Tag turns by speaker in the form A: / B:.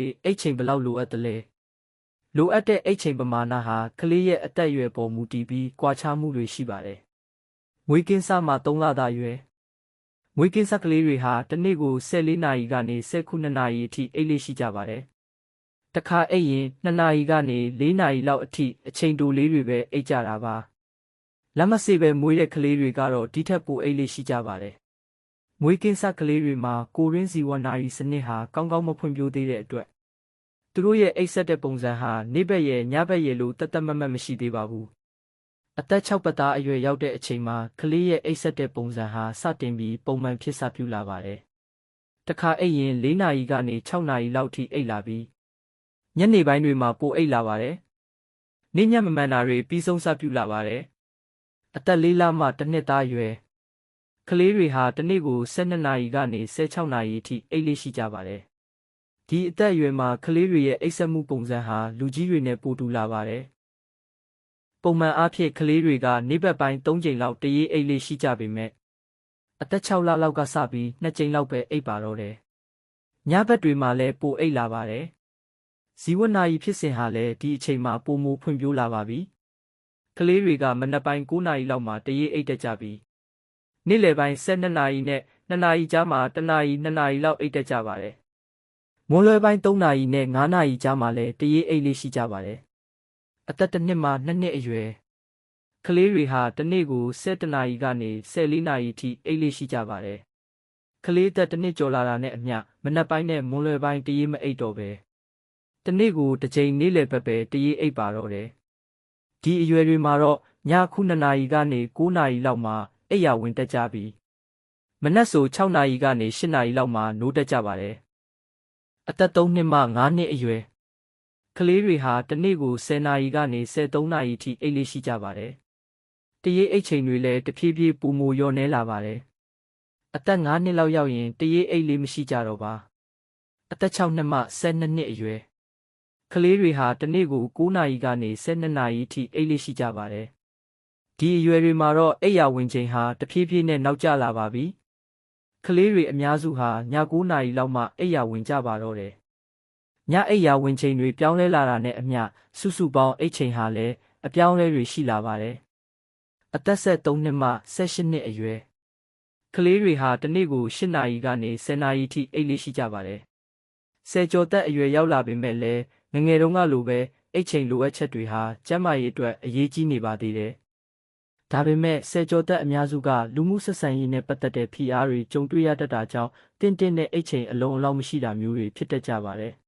A: တွေအိတ်ချိန်ဘယ်လောက်လိုအပ်သလဲလိုအပ်တဲ့အိတ်ချိန်ပမာဏဟာကလေးရဲ့အသက်အရွယ်ပေါ်မူတည်ပြီးကွာခြားမှုတွေရှိပါတယ်။မွေးကင်းစမှာ3လသားအရွယ်မွေးကင်းစကလေးတွေဟာတစ်နေ့ကို14နာရီကနေ19နာရီအထိအိတ်လေးရှိကြပါတယ်။တခါအိတ်ရင်2နာရီကနေ4နာရီလောက်အထိအချိန်တိုလေးတွေပဲအိတ်ကြတာပါ။လက်မစေပဲမွေးတဲ့ကလေးတွေကတော့ဒီထက်ပိုအိတ်လေးရှိကြပါတယ်။ မွေးကင်းစကလေးတွေမှာကိုရင်းစီဝနာရီစနစ်ဟာကောင်းကောင်းမဖွံ့ဖြိုးသေးတဲ့အတွက်သူတို့ရဲ့အိတ်ဆက်တဲ့ပုံစံဟာနေ့ဘက်ရဲ့ညဘက်ရဲ့လို့တသက်မတ်မတ်မရှိသေးပါဘူး။အသက်6ပတ်သားအရွယ်ရောက်တဲ့အချိန်မှာကလေးရဲ့အိတ်ဆက်တဲ့ပုံစံဟာစတင်ပြီးပုံမှန်ဖြစ်စပြုလာပါတယ်။တခါအိတ်ရင်4နာရီကနေ6နာရီလောက်ထိအိတ်လာပြီးညနေပိုင်းတွေမှာပိုအိတ်လာပါတယ်။နေ့ညမမှန်တာတွေပြီးဆုံးစပြုလာပါတယ်။အသက်၄လမှတစ်နှစ်သားအရွယ် ကလေးတွေဟာတစ်နေ့ကို12နာရီကနေ16နာရီအထိအိတ်လေးရှိကြပါတယ်။ဒီအသက်အရွယ်မှာကလေးတွေရဲ့အိပ်စက်မှုပုံစံဟာလူကြီးတွေနဲ့ပိုတူလာပါတယ်။ပုံမှန်အားဖြင့်ကလေးတွေကနေ့ဘက်ပိုင်း3ကြိမ်လောက်တရေးအိပ်လေးရှိကြပေမဲ့အသက်6လလောက်ကစပြီး2ကြိမ်လောက်ပဲအိပ်ပါတော့တယ်။ညဘက်တွေမှာလည်းပိုအိပ်လာပါတယ်။ဇီဝနာရီဖြစ်စဉ်ဟာလည်းဒီအချိန်မှာပိုမိုဖွံ့ဖြိုးလာပါပြီ။ကလေးတွေကမနက်ပိုင်း9နာရီလောက်မှာတရေးအိပ်တတ်ကြပြီး နေ့လယ်ပိုင်း12နာရီနဲ့2နာရီကြားမှာ1နာရီ2နာရီလောက်အိပ်တတ်ကြပါတယ်။မွန်လွယ်ပိုင်း3နာရီနဲ့9နာရီကြားမှာလည်းတရေးအိတ်လေးရှိကြပါတယ်။အသက်တစ်နှစ်မှ2နှစ်အရွယ်ကလေးတွေဟာတစ်နေ့ကို7နာရီကနေ14နာရီထိအိတ်လေးရှိကြပါတယ်။ကလေးသက်တစ်နှစ်ကျော်လာတာနဲ့အမျှမနက်ပိုင်းနဲ့မွန်လွယ်ပိုင်းတရေးမအိတ်တော့ပဲ။တစ်နေ့ကိုတစ်ချိန်နေ့လယ်ဘက်ပဲတရေးအိတ်ပါတော့တယ်။ဒီအရွယ်တွေမှာတော့ညခု2နာရီကနေ9နာရီလောက်မှ အိပ်ယာဝင်တက်ကြပြီးမနက်ဆို6နာရီကနေ8နာရီလောက်မှနိုးတက်ကြပါတယ်အသက်3နှစ်မှ5နှစ်အရွယ်ကလေးတွေဟာတစ်နေ့ကို10နာရီကနေ13နာရီထိအိပ်လေးရှိကြပါတယ်။တရေအိတ်ချိန်တွေလည်းတဖြည်းဖြည်းပုံမလျော့နေလာပါတယ်။အသက်5နှစ်လောက်ရောက်ရင်တရေအိတ်လေးမရှိကြတော့ပါ။အသက်6နှစ်မှ12နှစ်အရွယ်ကလေးတွေဟာတစ်နေ့ကို9နာရီကနေ12နာရီထိအိပ်လေးရှိကြပါတယ်။ ဒီအရွယ်တွေမှာတော့အိပ်ယာဝင်ချိန်ဟာတဖြည်းဖြည်းနဲ့နောက်ကျလာပါပြီ။ကလေးတွေအများစုဟာည9နာရီလောက်မှအိပ်ယာဝင်ကြပါတော့တယ်။ညအိပ်ယာဝင်ချိန်တွေပြောင်းလဲလာတာနဲ့အမျှစုစုပေါင်းအိပ်ချိန်ဟာလည်းအပြောင်းလဲတွေရှိလာပါတယ်။အသက်ဆက်3နှစ်မှ18နှစ်အရွယ်ကလေးတွေဟာတစ်နေ့ကို8နာရီကနေ10နာရီထိအိပ်လေးရှိကြပါတယ်။ဆယ်ကျော်သက်အရွယ်ရောက်လာပေမဲ့လည်းငငယ်တုန်းကလိုပဲအိပ်ချိန်လိုအပ်ချက်တွေဟာကျန်းမာရေးအတွက်အရေးကြီးနေပါသေးတယ်။ ဒါပေမဲ့ဆယ်ကျော်သက်အများစုကလူမှုဆက်ဆံရေးနဲ့ပတ်သက်တဲ့ဖိအားတွေကြုံတွေ့ရတတ်တာကြောင့်တင့်တင့်နဲ့အိတ်ချိန်အလုံးအလောက်မရှိတာမျိုးတွေဖြစ်တတ်ကြပါတယ်။